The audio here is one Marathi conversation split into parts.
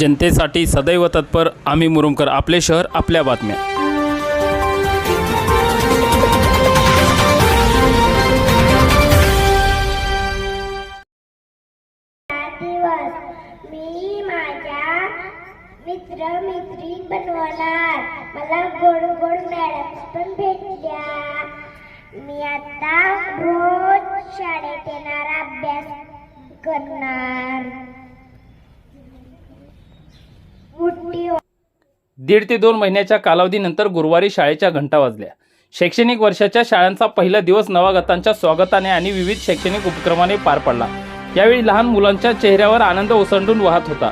जनतेसाठी सदैव तत्पर आम्ही मुरुमकर आपले शहर आपल्या बातम्या. मित्र बनवणार. मला गोड गोड मॅडम पण भेटल्या. मी आता रोज शाळेत येणार अभ्यास करणार मोठी दीड ते दोन महिन्याच्या कालावधीनंतर गुरुवारी शाळेच्या घंटा वाजल्या. शैक्षणिक वर्षाच्या शाळांचा पहिला दिवस नवागतांच्या स्वागताने आणि विविध शैक्षणिक उपक्रमाने पार पडला. यावेळी लहान मुलांच्या चेहऱ्यावर आनंद ओसंडून वाहत होता.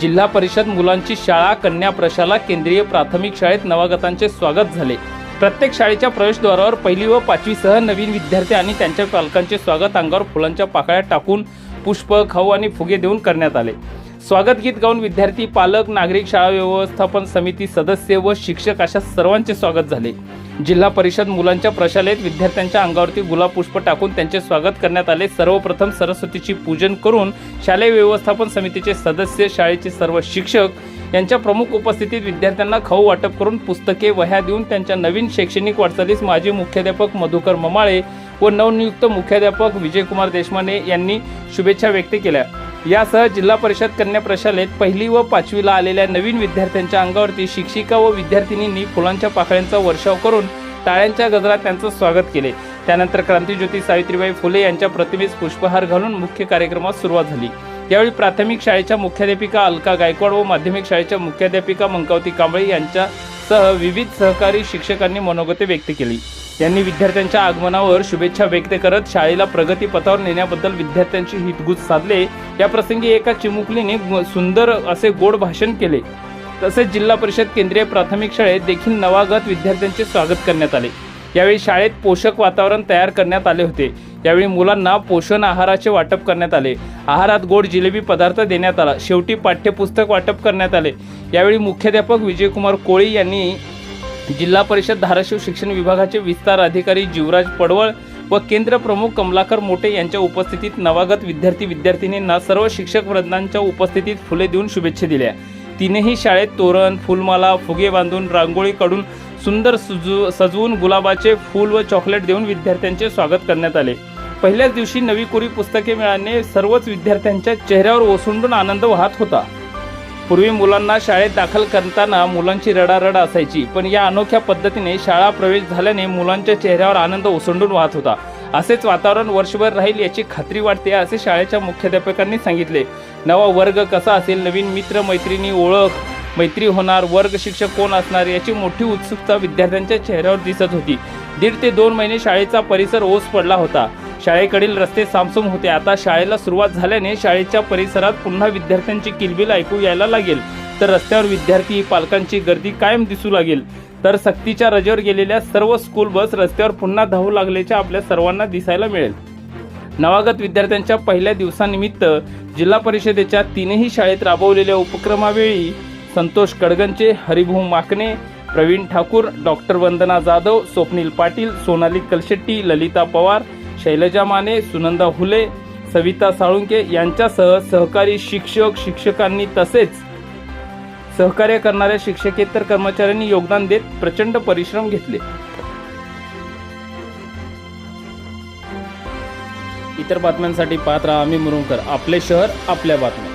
जिल्हा परिषद मुलांची शाळा कन्या प्रशाला केंद्रीय प्राथमिक शाळेत नवागतांचे स्वागत झाले. प्रत्येक शाळेच्या प्रवेशद्वारावर पहिली व पाचवीसह नवीन विद्यार्थी आणि त्यांच्या पालकांचे स्वागत अंगावर फुलांच्या पाकळ्या टाकून पुष्प खाऊ आणि फुगे देऊन करण्यात आले. स्वागत गीत गाऊन विद्यार्थी पालक नागरिक शाळा व्यवस्थापन समिती सदस्य व शिक्षक अशा सर्वांचे स्वागत झाले. जिल्हा परिषद मुलांच्या प्रशालेत विद्यार्थ्यांच्या अंगावरती गुलाब पुष्प टाकून त्यांचे स्वागत करण्यात आले. सर्वप्रथम सरस्वतीची पूजन करून शालेय व्यवस्थापन समितीचे सदस्य शाळेचे सर्व शिक्षक यांच्या प्रमुख उपस्थितीत विद्यार्थ्यांना खाऊ वाटप करून पुस्तके वह्या देऊन त्यांच्या नवीन शैक्षणिक वाटचालीस माजी मुख्याध्यापक मधुकर ममाळे व नवनियुक्त मुख्याध्यापक विजयकुमार देशमाने यांनी शुभेच्छा व्यक्त केल्या. यासह जिल्हा परिषद कन्या प्रशालेत पहिली व पाचवीला आलेल्या नवीन विद्यार्थ्यांच्या अंगावरती शिक्षिका व विद्यार्थिनींनी फुलांच्या पाकळ्यांचा वर्षाव करून टाळ्यांच्या गजरात त्यांचं स्वागत केले. त्यानंतर क्रांतीज्योती सावित्रीबाई फुले यांच्या प्रतिमेस पुष्पहार घालून मुख्य कार्यक्रमास सुरुवात झाली. यावेळी प्राथमिक शाळेच्या मुख्याध्यापिका अलका गायकवाड व माध्यमिक शाळेच्या मुख्याध्यापिका मंकावती कांबळे यांच्यासह विविध सहकारी शिक्षकांनी मनोगते व्यक्त केली. यांनी विद्यार्थ्यांच्या आगमनावर शुभेच्छा व्यक्त करत शाळेला प्रगती पथावर नेण्याबद्दल विद्यार्थ्यांची हितगुज साधले. या प्रसंगी एका चिमुकलीने सुंदर असे गोड भाषण केले. तसेच जिल्हा परिषद केंद्रीय प्राथमिक शाळेत देखील नवागत विद्यार्थ्यांचे स्वागत करण्यात आले. यावेळी शाळेत पोषक वातावरण तयार करण्यात आले होते. यावेळी मुलांना पोषण आहाराचे वाटप करण्यात आले. आहारात गोड जिलेबी पदार्थ देण्यात आला. शेवटी पाठ्यपुस्तक वाटप करण्यात आले. यावेळी मुख्याध्यापक विजयकुमार कोळी यांनी जिल्हा परिषद धाराशिव शिक्षण विभागाचे विस्तार अधिकारी जीवराज पडवळ व केंद्र प्रमुख कमलाकर मोटे यांच्या उपस्थितीत नवागत विद्यार्थी विद्यार्थिनींना सर्व शिक्षक वृंदांच्या उपस्थितीत फुले देऊन शुभेच्छा दिल्या. तिनेही शाळेत तोरण फुलमाला फुगे बांधून रांगोळी काढून सुंदर सुजू सजवून गुलाबाचे फूल व चॉकलेट देऊन विद्यार्थ्यांचे स्वागत करण्यात आले. पहिल्याच दिवशी नवी कोरी पुस्तके मिळाल्याने सर्वच विद्यार्थ्यांच्या चेहऱ्यावर ओसंडून आनंद वाहत होता. पूर्वी मुलांना शाळेत दाखल करताना मुलांची रडारड असायची पण या अनोख्या पद्धतीने शाळा प्रवेश झाल्याने मुलांच्या चेहऱ्यावर आनंद ओसंडून वाहत होता. असेच वातावरण वर्षभर राहील याची खात्री वाटते असे शाळेच्या मुख्याध्यापकांनी सांगितले. नवा वर्ग कसा असेल? नवीन मित्र मैत्रिणी ओळख मैत्री होणार वर्ग शिक्षक कोण असणार याची मोठी उत्सुकता विद्यार्थ्यांच्या चेहऱ्यावर दिसत होती. दीड ते दोन महिने शाळेचा परिसर ओस पडला होता. शाळेकडील रस्ते सामसूम होते. आता शाळेला सुरुवात झाल्याने शाळेच्या परिसरात पुन्हा विद्यार्थ्यांची किलबिल ऐकू यायला लागेल. तर रस्त्यावर विद्यार्थी पालकांची गर्दी कायम दिसू लागेल. तर सक्तीच्या रजेवर गेलेल्या सर्व स्कूल बस रस्त्यावर पुन्हा धावू लागल्याचे आपल्या सर्वांना दिसायला मिळेल. नवागत विद्यार्थ्यांच्या पहिल्या दिवसानिमित्त जिल्हा परिषदेच्या तीनही शाळेत राबवलेल्या उपक्रमावेळी संतोष कडगंचे हरिभाऊ माकणे प्रवीण ठाकूर डॉक्टर वंदना जाधव स्वप्नील पाटील सोनाली कलशेट्टी ललिता पवार शैलजा माने सुनंदा हुले सविता साळुंके यांच्यासह सहकारी शिक्षक शिक्षकांनी तसेच सहकार्य करणाऱ्या शिक्षकेतर कर्मचाऱ्यांनी योगदान देत प्रचंड परिश्रम घेतले. इतर बातम्यांसाठी पाहत राहा आम्ही मुरुंकर आपले शहर आपल्या बातम्या.